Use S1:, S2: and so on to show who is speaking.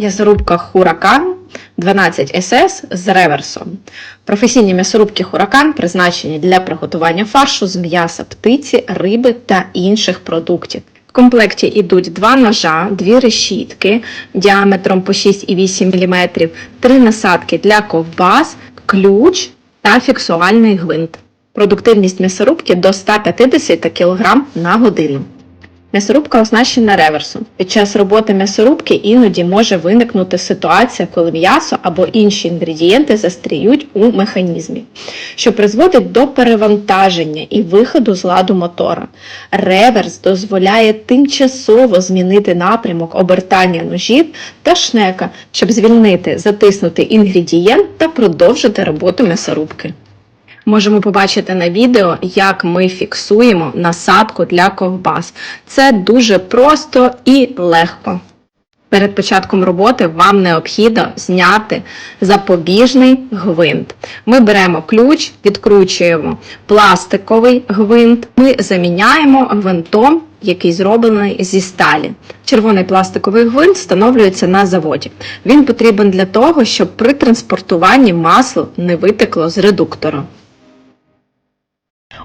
S1: М'ясорубка Huracan 12 SS з реверсом. Професійні м'ясорубки Huracan призначені для приготування фаршу з м'яса птиці, риби та інших продуктів. В комплекті йдуть два ножа, дві решітки діаметром по 6,8 мм, три насадки для ковбас, ключ та фіксувальний гвинт. Продуктивність м'ясорубки до 150 кг на годину. М'ясорубка оснащена реверсом. Під час роботи м'ясорубки іноді може виникнути ситуація, коли м'ясо або інші інгредієнти застріють у механізмі, що призводить до перевантаження і виходу з ладу мотора. Реверс дозволяє тимчасово змінити напрямок обертання ножів та шнека, щоб звільнити затиснутий інгредієнт та продовжити роботу м'ясорубки. Можемо побачити на відео, як ми фіксуємо насадку для ковбас. Це дуже просто і легко. Перед початком роботи вам необхідно зняти запобіжний гвинт. Ми беремо ключ, відкручуємо пластиковий гвинт, ми заміняємо гвинтом, який зроблений зі сталі. Червоний пластиковий гвинт встановлюється на заводі. Він потрібен для того, щоб при транспортуванні масло не витекло з редуктора.